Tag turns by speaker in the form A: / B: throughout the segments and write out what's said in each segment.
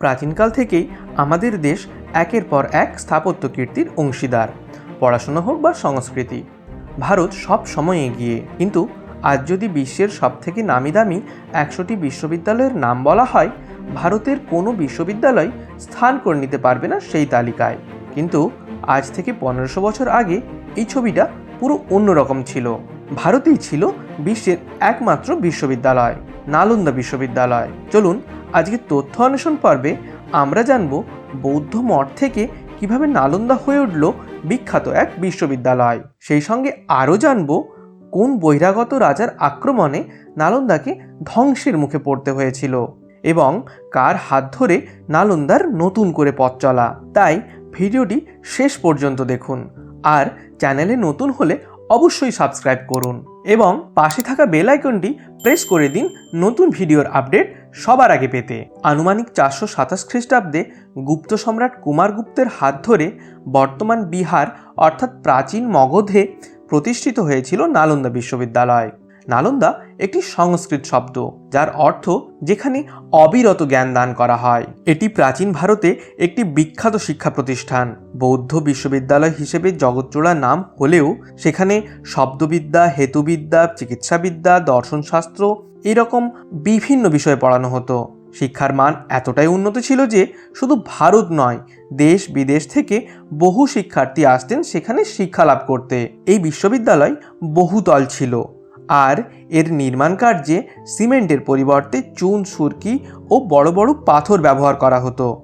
A: প্রাচীনকাল থেকেই আমাদের দেশ একের পর এক স্থাপত্য কীর্তির অংশীদার, পড়াশোনা হোক বা সংস্কৃতি। ভারত সব সময় এগিয়ে, কিন্তু আজ যদি বিশ্বের সবথেকে নামি দামি একশোটি বিশ্ববিদ্যালয়ের নাম বলা হয়, ভারতের কোনো বিশ্ববিদ্যালয় স্থান করে নিতে পারবে না সেই তালিকায়। কিন্তু আজ থেকে পনেরোশো বছর আগে এই ছবিটা পুরো অন্যরকম ছিল। ভারতেই ছিল বিশ্বের একমাত্র বিশ্ববিদ্যালয়। নালন্দা বিশ্ববিদ্যালয়। চলুন, আজকে তথ্য অন্বেষণ পর্বে আমরা জানব বৌদ্ধ মঠ থেকে কীভাবে নালন্দা হয়ে উঠল বিখ্যাত এক বিশ্ববিদ্যালয়। সেই সঙ্গে আরও জানব কোন বহিরাগত রাজার আক্রমণে নালন্দাকে ধ্বংসের মুখে পড়তে হয়েছিল এবং কার হাত ধরে নালন্দার নতুন করে পথ চলা। তাই ভিডিওটি শেষ পর্যন্ত দেখুন। আর চ্যানেলে নতুন হলে অবশ্যই সাবস্ক্রাইব করুন এবং পাশে থাকা বেল আইকনটি প্রেস করে দিন নতুন ভিডিওর আপডেট সবার আগে পেতে। আনুমানিক চারশো সাতাশ খ্রিস্টাব্দে গুপ্ত সম্রাট কুমারগুপ্তের হাত ধরে বর্তমান বিহার, অর্থাৎ প্রাচীন মগধে প্রতিষ্ঠিত হয়েছিল নালন্দা বিশ্ববিদ্যালয়। নালন্দা একটি সংস্কৃত শব্দ, যার অর্থ যেখানে অবিরত জ্ঞান দান করা হয়। এটি প্রাচীন ভারতে একটি বিখ্যাত শিক্ষা প্রতিষ্ঠান। বৌদ্ধ বিশ্ববিদ্যালয় হিসেবে জগৎজোড়া নাম হলেও সেখানে শব্দবিদ্যা, হেতুবিদ্যা, চিকিৎসাবিদ্যা, দর্শনশাস্ত্র এরকম বিভিন্ন বিষয়ে পড়ানো হতো। শিক্ষার মান এতটাই উন্নত ছিল যে শুধু ভারত নয়, দেশ বিদেশ থেকে বহু শিক্ষার্থী আসতেন সেখানে শিক্ষা লাভ করতে। এই বিশ্ববিদ্যালয় বহুতল ছিল। আর এর নির্মাণ কার্যে সিমেন্টের পরিবর্তে চুন, সুরকি ও বড় বড় পাথর ব্যবহার করা হতো।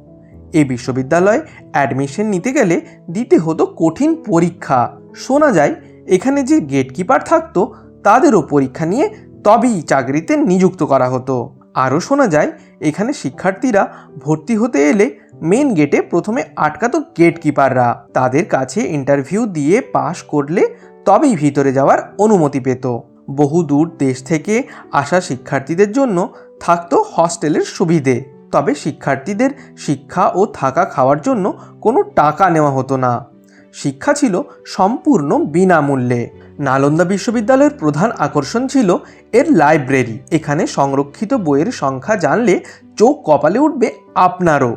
A: এই বিশ্ববিদ্যালয়ে অ্যাডমিশন নিতে গেলে দিতে হতো কঠিন পরীক্ষা। শোনা যায়, এখানে যে গেটকিপার থাকতো, তাদেরও পরীক্ষা নিয়ে তবেই চাকরিতে নিযুক্ত করা হতো। আরও শোনা যায়, এখানে শিক্ষার্থীরা ভর্তি হতে এলে মেন গেটে প্রথমে আটকাতো গেটকিপাররা। তাদের কাছে ইন্টারভিউ দিয়ে পাশ করলে তবেই ভিতরে যাওয়ার অনুমতি পেত। বহু দূর দেশ থেকে আসা শিক্ষার্থীদের জন্য থাকতো হস্টেলের সুবিধে। তবে শিক্ষার্থীদের শিক্ষা ও থাকা খাওয়ার জন্য কোনো টাকা নেওয়া হতো না। শিক্ষা ছিল সম্পূর্ণ বিনামূল্যে। নালন্দা বিশ্ববিদ্যালয়ের প্রধান আকর্ষণ ছিল এর লাইব্রেরি। এখানে সংরক্ষিত বইয়ের সংখ্যা জানলে চোখ কপালে উঠবে আপনারও।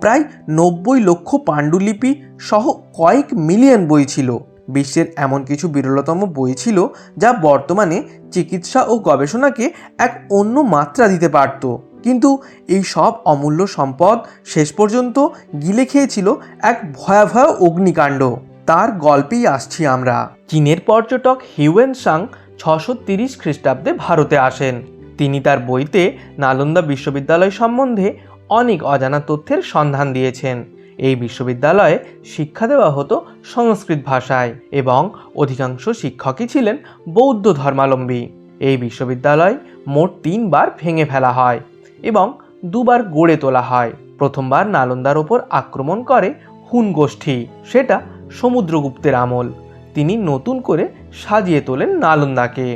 A: প্রায় নব্বই লক্ষ পাণ্ডুলিপি সহ কয়েক মিলিয়ন বই ছিল। বিশ্বের এমন কিছু বিরলতম বই ছিল যা বর্তমানে চিকিৎসা ও গবেষণাকে এক অন্য মাত্রা দিতে পারত। কিন্তু এই সব অমূল্য সম্পদ শেষ পর্যন্ত গিলে খেয়েছিল এক ভয়াবহ অগ্নিকাণ্ড। তার গল্পেই আসছি আমরা। চীনের পর্যটক হিউয়েন সাং ছশো তিরিশ খ্রিস্টাব্দে ভারতে আসেন। তিনি তার বইতে নালন্দা বিশ্ববিদ্যালয় সম্বন্ধে অনেক অজানা তথ্যের সন্ধান দিয়েছেন। এই বিশ্ববিদ্যালয়ে শিক্ষা দেওয়া হতো সংস্কৃত ভাষায় এবং অধিকাংশ শিক্ষকই ছিলেন বৌদ্ধ ধর্মাবলম্বী। এই বিশ্ববিদ্যালয় মোট তিনবার ভেঙে ফেলা হয় এবং দুবার গড়ে তোলা হয়। প্রথমবার নালন্দার ওপর আক্রমণ করে হুন গোষ্ঠী, সেটা সমুদ্রগুপ্তের আমল। তিনি নতুন করে সাজিয়ে তোলেন নালন্দাকে।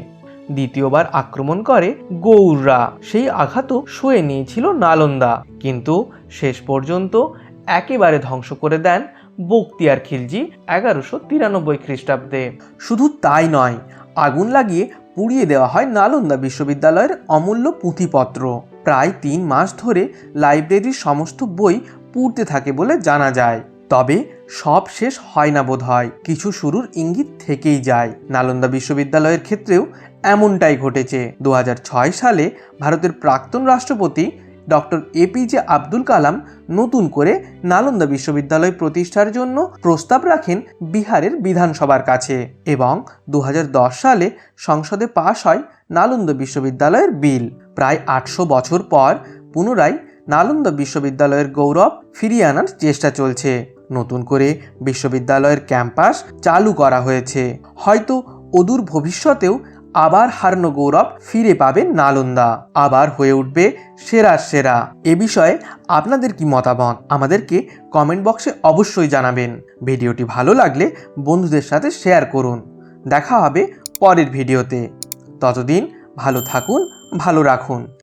A: দ্বিতীয়বার আক্রমণ করে গৌররা সেই আঘাতও শুয়ে নিয়েছিল নালন্দা। কিন্তু শেষ পর্যন্ত একেবারে ধ্বংস করে দেন বক্তিয়ার খিলজি এগারোশো তিরানব্বই খ্রিস্টাব্দে। শুধু তাই নয়, আগুন লাগিয়ে পুড়িয়ে দেওয়া হয় নালন্দা বিশ্ববিদ্যালয়ের অমূল্য পুঁথিপত্র। প্রায় তিন মাস ধরে লাইব্রেরির সমস্ত বই পুড়তে থাকে বলে জানা যায়। তবে সব শেষ হয় না বোধ হয়, কিছু শুরুর ইঙ্গিত থেকেই যায়। নালন্দা বিশ্ববিদ্যালয়ের ক্ষেত্রেও এমনটাই ঘটেছে। দু হাজার ছয় সালে ভারতের প্রাক্তন রাষ্ট্রপতি ডক্টর এপিজে আব্দুল কালাম নতুন করে নালন্দা বিশ্ববিদ্যালয় প্রতিষ্ঠার জন্য প্রস্তাব রাখেন বিহারের বিধানসভার কাছে এবং দু হাজার দশ সালে সংসদে পাশ হয় নালন্দা বিশ্ববিদ্যালয়ের বিল। প্রায় আটশো বছর পর পুনরায় নালন্দা বিশ্ববিদ্যালয়ের গৌরব ফিরিয়ে আনার চেষ্টা চলছে। নতুন করে বিশ্ববিদ্যালয়ের ক্যাম্পাস চালু করা হয়েছে। হয়তো অদূর ভবিষ্যতেও আবার হারানো গৌরব ফিরে পাবে নালন্দা। আবার হয়ে উঠবে সেরা সেরা। এ বিষয়ে আপনাদের কি মতামত? আমাদেরকে কমেন্ট বক্সে অবশ্যই জানাবেন। ভিডিওটি ভালো লাগলে বন্ধুদের সাথে শেয়ার করুন। দেখা হবে পরের ভিডিওতে। ততদিন ভালো থাকুন, ভালো রাখুন।